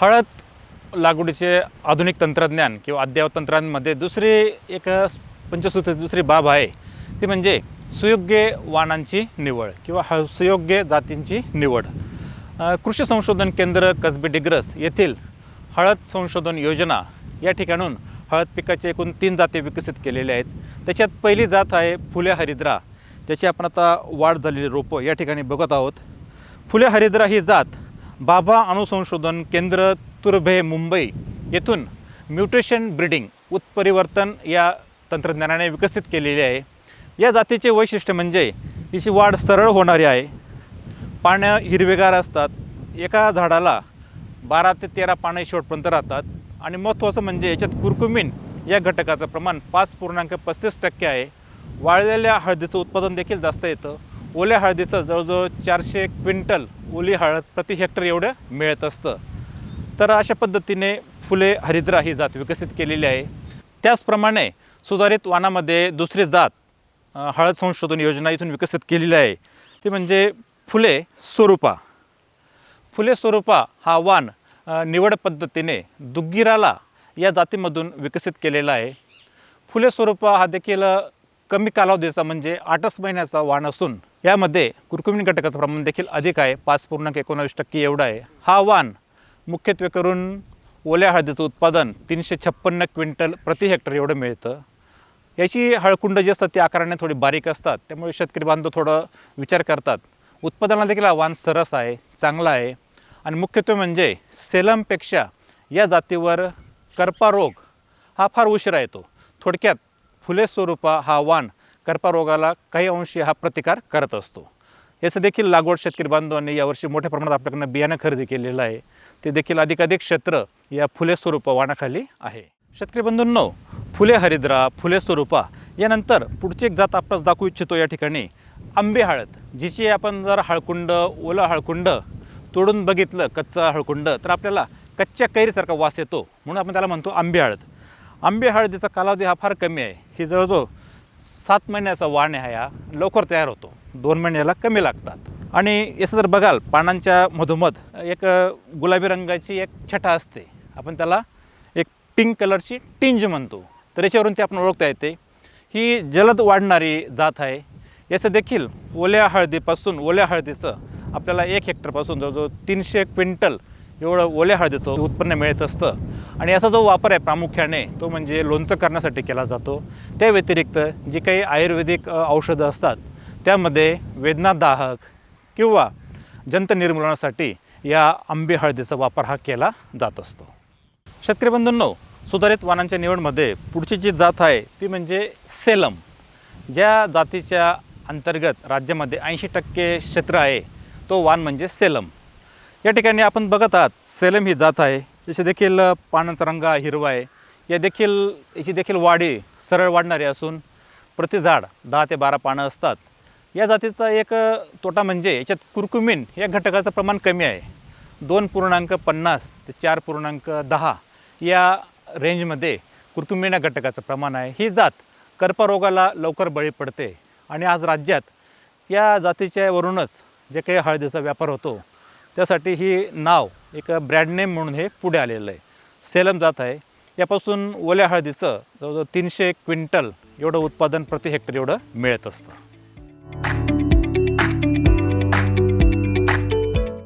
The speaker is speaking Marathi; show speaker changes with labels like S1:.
S1: हळद लागवडीचे आधुनिक तंत्रज्ञान किंवा अद्ययावत तंत्रांमध्ये दुसरी एक पंचसूत्र दुसरी बाब आहे. ती म्हणजे सुयोग्य वाणांची निवड किंवा ह सुयोग्य जातींची निवड. कृषी संशोधन केंद्र कसबे डिग्रस येथील हळद संशोधन योजना या ठिकाणून हळद पिकाचे एकूण तीन जाती विकसित केलेल्या आहेत. त्याच्यात पहिली जात आहे फुले हरिद्रा. ज्याची आपण आता वाढ झालेली रोपं या ठिकाणी बघत आहोत. फुले हरिद्रा ही जात बाबा अणुसंशोधन केंद्र तुर्भे मुंबई येथून म्युटेशन ब्रीडिंग उत्परिवर्तन या तंत्रज्ञानाने विकसित केलेली आहे. या जातीचे वैशिष्ट्य म्हणजे तिची वाढ सरळ होणारी आहे. पानं हिरवेगार असतात. एका झाडाला बारा ते तेरा पानं शेवटपर्यंत राहतात. आणि महत्त्वाचं म्हणजे याच्यात कुरकुमीन या घटकाचं प्रमाण पाच पूर्णांक पस्तीस टक्के आहे. वाळलेल्या हळदीचं उत्पादन देखील जास्त येतं. ओल्या हळदीचं जवळजवळ चारशे क्विंटल ओली हळद प्रति हेक्टर एवढं मिळत असतं. तर अशा पद्धतीने फुले हरिद्रा ही जात विकसित केलेली आहे. त्याचप्रमाणे सुधारित वानामध्ये दुसरी जात हळद संशोधन योजना इथून विकसित केलेली आहे. ती म्हणजे फुले स्वरूपा. फुले स्वरूपा हा वाण निवड पद्धतीने दुग्गिराला या जातीमधून विकसित केलेला आहे. फुले स्वरूपा हा देखील कमी कालावधीचा म्हणजे आठच महिन्याचा वाण असून यामध्ये कुरकुमिन घटकाचं प्रमाण देखील अधिक आहे. पाच पूर्णांक एकोणावीस टक्के एवढं आहे. हा वाण मुख्यत्वे करून ओल्या हळदीचं उत्पादन तीनशे छप्पन्न क्विंटल प्रति हेक्टर एवढं मिळतं. याची हळकुंड जी असतात ती आकाराने थोडी बारीक असतात. त्यामुळे शेतकरी बांधव थोडं विचार करतात. उत्पादनाला देखील हा वाण सरस आहे चांगला आहे. आणि मुख्यत्वे म्हणजे सेलमपेक्षा या जातीवर करपा रोग हा फार उशिरा येतो. थोडक्यात फुले स्वरूपा हा वाण कर्परोगाला काही अंशी हा प्रतिकार करत असतो. याचं देखील लागवड शेतकरी बांधवांनी यावर्षी मोठ्या प्रमाणात आपल्याकडनं बियाणं खरेदी केलेलं आहे. ते देखील अधिकाधिक क्षेत्र या फुले स्वरूप वाणाखाली आहे. शेतकरी बंधूंनो फुले हरिद्रा फुले स्वरूपा यानंतर पुढची एक जात आपणास दाखवू इच्छितो या ठिकाणी आंबे हळद जिची आपण जर हळकुंड ओलं हळकुंड तोडून बघितलं कच्चं हळकुंड तर आपल्याला कच्च्या कैरीसारखा वास येतो. म्हणून आपण त्याला म्हणतो आंबे हळद. आंबे हळदीचा कालावधी हा फार कमी आहे. ही जवळजवळ सात महिन्याचा वाण आहे हा. लवकर तयार होतो. दोन महिन्याला कमी लागतात. आणि याचं जर बघाल पानांच्या मधोमध एक गुलाबी रंगाची एक छटा असते. आपण त्याला एक पिंक कलरची टिंज म्हणतो. तर याच्यावरून ते आपण ओळखता येते. ही जलद वाढणारी जात आहे. याचं देखील ओल्या हळदीपासून ओल्या हळदीचं आपल्याला एक हेक्टरपासून जवळजवळ तीनशे क्विंटल एवढं ओल्या हळदीचं उत्पन्न मिळत असतं. आणि याचा जो वापर आहे प्रामुख्याने तो म्हणजे लोणचं करण्यासाठी केला जातो. त्या व्यतिरिक्त जी काही आयुर्वेदिक औषधं असतात त्यामध्ये वेदनादाहक किंवा जंत निर्मूलनासाठी या आंबे हळदीचा वापर हा केला जात असतो. शेतकरी बंधूंनो सुधारित वाणांच्या निवडमध्ये पुढची जी जात आहे ती म्हणजे सेलम. ज्या जातीच्या अंतर्गत राज्यामध्ये ऐंशी टक्के क्षेत्र आहे तो वाण म्हणजे सेलम. या ठिकाणी आपण बघत आहात सेलम ही जात आहे याची देखील पानांचा रंग हिरवा आहे. या देखील याची देखील वाढी सरळ वाढणारी असून प्रति झाड दहा ते बारा पानं असतात. या जातीचा एक तोटा म्हणजे याच्यात कुरकुमिन या घटकाचं प्रमाण कमी आहे. दोन पूर्णांक पन्नास ते चार पूर्णांक दहा या रेंजमध्ये कुरकुमिन या घटकाचं प्रमाण आहे. ही जात कर्परोगाला लवकर बळी पडते आणि आज राज्यात या जातीच्या वरूनच जे काही हळदीचा व्यापार होतो त्यासाठी ही नाव एक ब्रँड नेम म्हणून हे पुढे आलेलं आहे. सेलम जात आहे. यापासून ओल्या हळदीचं जवळजवळ तीनशे क्विंटल एवढं उत्पादन प्रति हेक्टर एवढं मिळत असतं.